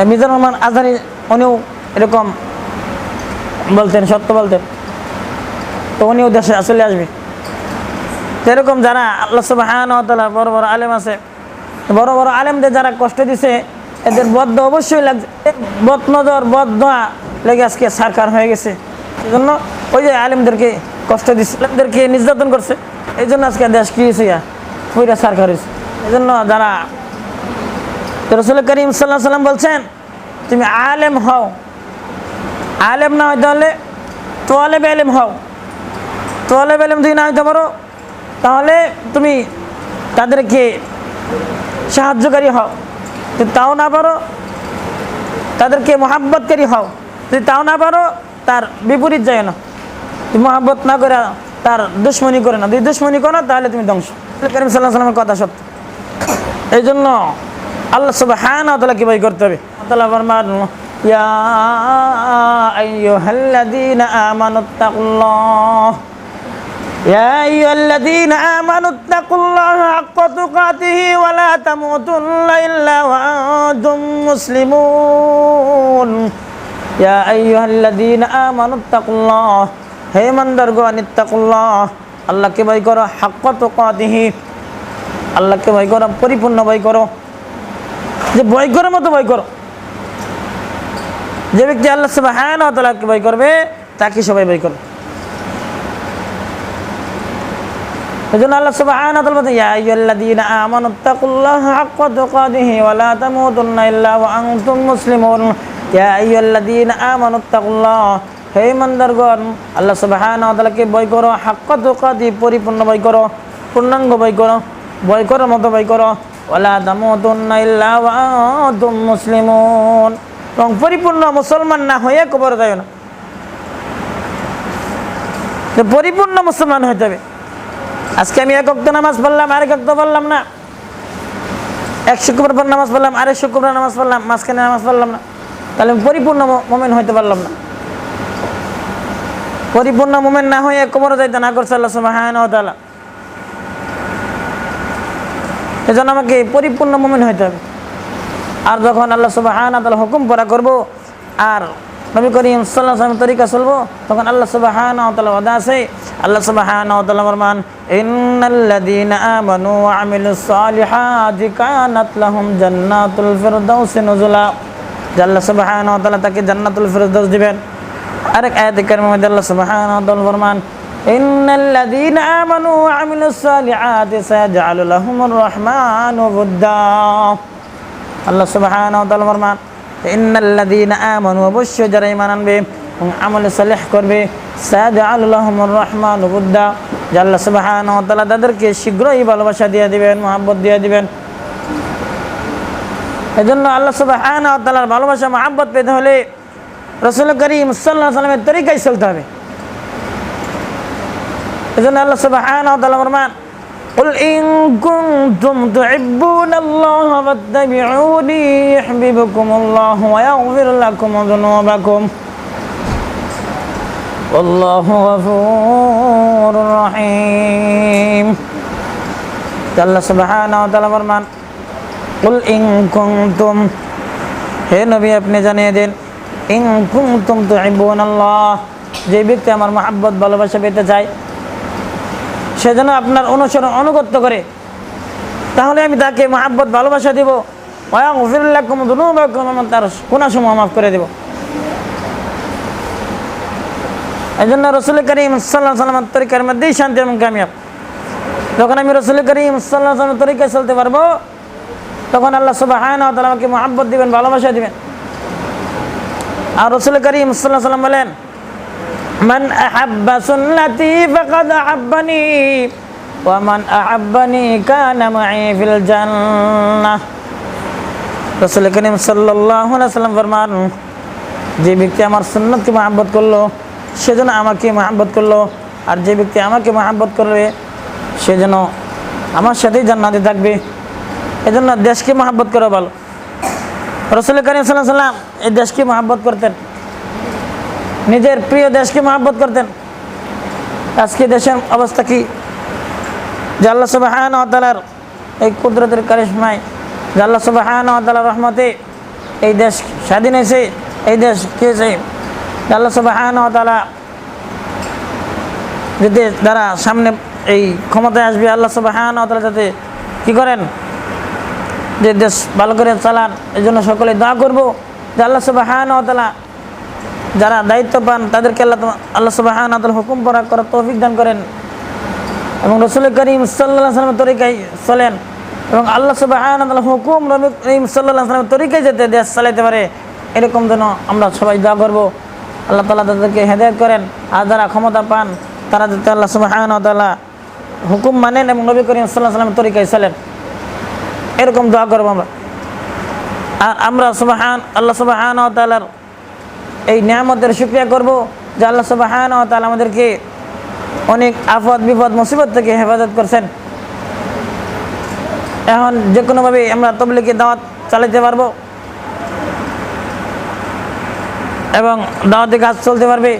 এই মিজানুর রহমান আজহারি, উনিও এরকম বলতেন, সত্য বলতেন। তো উনিও দেশে চলে আসবে। এরকম যারা আল্লাহ সুবাহান বড় বড় আলেম আছে, বড় বড় আলেমদের যারা কষ্ট দিছে, এদের বদ্ধ অবশ্যই লাগছে। বদ নজর, বদ দোয়া লেগে আজকে সরকার হয়ে গেছে। এই জন্য ওই যে আলেমদেরকে কষ্ট দিচ্ছে আলেমদেরকে নির্যাতন করছে। এই জন্য আজকে দেশ কি হয়েছে ওইটা সরকার হয়েছে এই জন্য যারা রসুল করিম সাল্লাহ সাল্লাম বলছেন, তুমি আলেম হও। আলেম না হইতে হলে তোয়ালেব আলেম হও। তোয়ালেব আলেম যদি না হইতে পারো, তাহলে তুমি তাদেরকে সাহায্যকারী হও। যদি তাও না পারো, তাদেরকে মহাব্বতকারী হও। যদি তাও না পারো, তার বিপরীত যায় না। তুমি মহাব্বত না করে তার দুশ্মনী করে না। যদি দুশ্মনী করো, তাহলে তুমি ধ্বংস। করিম সাল্লাহ সাল্লামের কথা সত্য। এই জন্য আল্লাহ সব হ্যাঁ না তাহলে কি ভাই করতে হবে তাহলে ফরমান ইয়া আইয়ুহাল্লাযীনা আমানুত্তাকুল্লাহ يا أيها الذين آمنوا اتقوا الله حق تقاته ولا تموتن إلا وأنتم مسلمون يا أيها الذين آمنوا اتقوا الله হে মন্দারগণ ইত্তাকুল্লাহ আল্লাহকে ভয় করো হাক্ক তুকাতিহি আল্লাহকে ভয় করো পরিপূর্ণ ভয় করো যে ভয় করার মতো ভয় করো। যে ব্যক্তি আল্লাহ সুবহানাহু ওয়া তাআলাকে ভয় করবে, তাকে সবাই ভয় করবে। এজন্য আল্লাহ সুবহানাহু ওয়া তাআলা বলেন ইয়া আইয়ুহাল্লাযীনা আমানুত্তাকুল্লাহা হাক্কা তুকাতিহি ওয়া লা তামুতুন্না ইল্লা ওয়া আনতুম মুসলিমুন। ইয়া আইয়ুহাল্লাযীনা আমানুত্তাকুল্লাহ হে ইমানদারগণ, আল্লাহ সুবহানাহু ওয়া তাআলাকে ভয় করো, হাক্কা তুকাতি পরিপূর্ণ ভয় করো, পূর্ণাঙ্গ ভয় করো, ভয় করার মতো ভয় করো। ওয়া লা তামুতুন্না ইল্লা ওয়া আনতুম মুসলিমুন। এবং পরিপূর্ণ মুসলমান না হয়ে কবর যায় না। পরিপূর্ণ মুসলমান হইতে হবে। আজকে আমি এক অক্ত নামাজ পড়লাম, আরেক অক্ত পড়লাম না। এক শুক্রবার পর নামাজ পড়লাম আরেক শুক্রবার নামাজ পড়লাম, মাঝখানে নামাজ পড়লাম না। তাহলে আমি পরিপূর্ণ মোমেন্ট হইতে পারলাম না। পরিপূর্ণ মোমেন্ট না হয়ে কোমরে যাইতে না করছে আল্লাহ তাআলা। এজন্য আমাকে পরিপূর্ণ মোমেন্ট হইতে হবে। আর যখন আল্লাহ সুবহান তাআলা হুকুম পড়া করব, আর নবী করিম সাল্লাল্লাহু আলাইহি তরিকা চলবো, তখন আল্লাহ সুবহান ও তাআলা ওয়াদা আছে, আল্লাহ সুবহান ও তাআলা ফরমান ইন্নাল্লাযীনা আমানু ওয়া আমিলুস সালিহাতি কানাত জান্নাতুল ফিরদাউস নুজুলা। আল্লাহ সুবহান ও তাআলা তাকে জান্নাতুল ফিরদাউস দিবেন। আরেক আয়াতে কারিমে মধ্যে আল্লাহ সুবহানাহু ওয়া তাআলা ফরমান ইন্নাল্লাযীনা আমানু ওয়া আমিলুস সালিহাতি সায়াজআলু লাহুমুর রহমানু বুদ্দা। আল্লাহ ওয়া তাআলা ফরমান, ইন্নাল্লাযীনা আমানু অবশ্যই যারা ঈমান আনবে এবং আমল সালেহ করবে সায়াজআলু লাহুমুর রহমানু বুদ্দা। যে আল্লাহ সুবহানাহু ওয়া তাআলা তাদেরকে শীঘ্রই ভালোবাসা দিয়ে দিবেন, মহব্বত দিয়ে দিবেন। এজন্য আল্লাহ সুবহানাহু ওয়া তাআলার ভালোবাসা, মহব্বত পেতে হলে রসুল করিম সাল্লাহ সাল্লামের তরিকায় চলতে হবে। এজন্য আল্লাহ সুবহানাহু ওয়া তাআলা ফরমান قل إن كنتم تحبون الله فاتبعوني يحببكم الله ويغفر لكم ذنوبكم والله غفور رحيم আল্লাহ সুবহানাহু ওয়া তাআলা ফরমান قل إن كنتم হে নবী আপনি জানিয়ে দিন ইন কুনতুম তুহিব্বুনাল্লাহ যে ব্যক্তি আমার মহাব্বত ভালোবাসা পেতে চায় সে যেন আপনার অনুসরণ অনুগত্য করে। তাহলে আমি তাকে মহাব্বত, ভালোবাসা দিব। ওয়াগফিরুল্লাকুম যুনুবাকুম আমি তার গুনাহসমূহ মাফ করে দেব। এই জন্য রসুল করিম সাল্লাহ সাল্লামের তরিকার মধ্যেই শান্তি এবং কামিয়াব। যখন আমি রসুল করিম সাল্লাহ সাল্লামের তরিকায় চলতে পারব, তখন আল্লাহ ওয়া তাআলা আমাকে মহাব্বত দিবেন, ভালোবাসা দিবেন। আর রসুল করিম সাল্লাহ সাল্লাম বলেন মান আহাব্বা সুন্নতি ফাকাদ আহাব্বানি ওয়া মান আহাব্বানি কানা মাই ফিল জান্নাহ। রসুল করিম সাল্লাল্লাহু আলাইহি সাল্লাম ফরমান, যে ব্যক্তি আমার সুন্নতকে মহাব্বত করল সেজন্য আমাকে মহাব্বত করল, আর যে ব্যক্তি আমাকে মহাব্বত করবে, সে যেন আমার সাথেই জান্নাতে থাকবে, এজন্য দেশকে মহাব্বত করা ভালো। রসুল করিম সাল্লাহ সাল্লাম এই দেশকে মহাব্বত করতেন। নিজের প্রিয় দেশকে মহাব্বত করতেন। আজকে দেশের অবস্থা কি? যে আল্লাহ সুবাহান তালার এই কুদরতের কারিশমায়, যে আল্লাহ সুবাহান তালার রহমতে এই দেশ স্বাধীন হয়েছে, এই দেশ কী হয়েছে? আল্লাহ সুবাহান তালা যদি যারা সামনে এই ক্ষমতায় আসবে, আল্লাহ সুবাহান তালা যাতে কী করেন? যে দেশ ভালো করে চালান এই জন্য সকলে দোয়া করব যে আল্লাহ সুবাহান তালা যারা দায়িত্ব পান, তাদেরকে আল্লাহ আল্লাহ তালা হুকুম করা, করার তৌফিক দান করেন। এবং রসুল করিম সাল্লাহ সাল্লামের তরিকায় চলেন। এবং আল্লাহ সুবাহান তালা হুকুম রবি করিম সাল্লাহ সাল্লামের তরিকায় যেতে দেশ চালাইতে পারে, এরকম যেন আমরা সবাই দোয়া করব। আল্লাহ তালা তাদেরকে হেদায়ত করেন। আর যারা ক্ষমতা পান, তারা যাতে আল্লাহ সুবাহান তালা হুকুম মানেন এবং নবী করিম সাল্লাহ সাল্লামের তরিকায় চলেন। এরকম দোয়া করব আমরা। আর আমরা সুবাহান আল্লাহ সুবাহান তালার এই নিয়ামতের শুক্রিয়া করব যে আল্লাহ সুবাহান তালা আমাদেরকে অনেক আফদ বিপদ, মুসিবত থেকে হেফাজত করছেন। এখন যে কোনোভাবে আমরা তবলিকে দাওয়াত চালাতে পারব এবং দাওয়াতে কাজ চলতে পারবে।